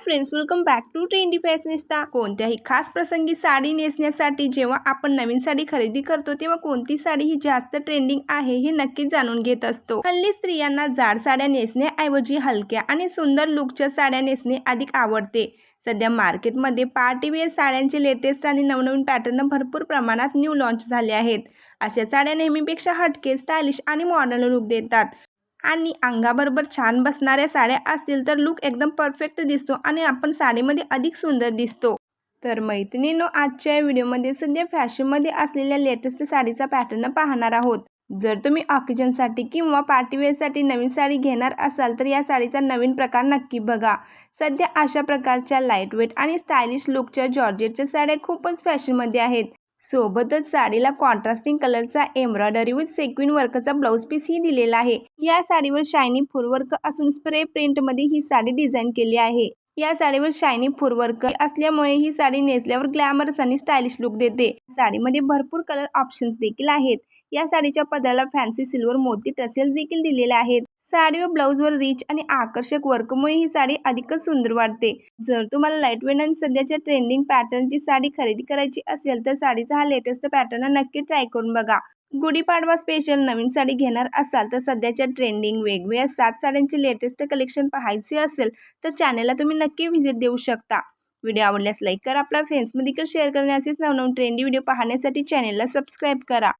Friends welcome back to trendy fashionista कोणत्याही खास प्रसंगी साडी नेसण्यासाठी जेव्हा आपण नवीन साडी खरेदी करतो तेव्हा कोणती साडी ही जास्त ट्रेंडिंग आहे हे नक्कीच जाणून घेत असतो. हल्ली स्त्रियांना जाड साड्या नेसण्याऐवजी हलक्या आणि सुंदर लुकच्या साड्या नेसणे अधिक आवडते. सध्या मार्केटमध्ये पार्टीवेअर साड्यांचे लेटेस्ट आणि नवनवीन पॅटर्न भरपूर प्रमाणात न्यू लॉन्च झाले आहेत. अशा साड्या नेहमीपेक्षा हटके स्टायलिश आणि मॉडर्न लुक देतात. आणि अंगाबरोबर छान बसणाऱ्या साड्या असतील तर लुक एकदम परफेक्ट दिसतो आणि आपण साडीमध्ये अधिक सुंदर दिसतो. तर मैत्रिणींनो आजच्या व्हिडिओमध्ये सध्या फॅशनमध्ये असलेल्या लेटेस्ट साडीचा पॅटर्न पाहणार आहोत. जर तुम्ही ऑकेजनसाठी किंवा पार्टीवेअरसाठी नवीन साडी घेणार असाल तर या साडीचा नवीन प्रकार नक्की बघा. सध्या अशा प्रकारच्या लाईटवेट आणि स्टायलिश लुकच्या जॉर्जेटच्या साड्या खूपच फॅशनमध्ये आहेत. सोबतच साडीला कॉन्ट्रास्टिंग कलरचा एम्ब्रॉयडरी विथ सेक्विन वर्कचा ब्लाऊज पीसही दिलेला आहे. या साडीवर शायनी फुलवर्क असून स्प्रे प्रिंटमध्ये ही साडी डिझाईन केली आहे. या साडीवर शायनी फुरवर्क असल्यामुळे ही साडी नेसल्यावर ग्लॅमरस आणि स्टायलिश लुक देते. साडीमध्ये भरपूर कलर ऑप्शन्स देखील आहेत. या साडीच्या पदराला फॅन्सी सिल्वर मोती टसेल देखील दिलेले आहेत. साडी व ब्लाऊजवर रिच आणि आकर्षक वर्कमुळे ही साडी अधिकच सुंदर वाटते. जर तुम्हाला लाइट वेट आणि सध्याच्या ट्रेंडिंग पॅटर्नची साडी खरेदी करायची असेल तर साडीचा हा लेटेस्ट पॅटर्न नक्की ट्राय करून बघा. गुढीपाडवा स्पेशल नवीन साडी घेणार असाल तर सध्याच्या ट्रेंडिंग वेगवेगळ्या सात साड्यांचे लेटेस्ट कलेक्शन पाहायचे असेल तर चॅनेलला तुम्ही नक्की व्हिजिट देऊ शकता. व्हिडिओ आवडल्यास लाईक करा आपल्या फ्रेंड्समध्ये शेअर करण्याचेच नवनवीन ट्रेंडी व्हिडिओ पाहण्यासाठी चॅनेलला सबस्क्राईब करा.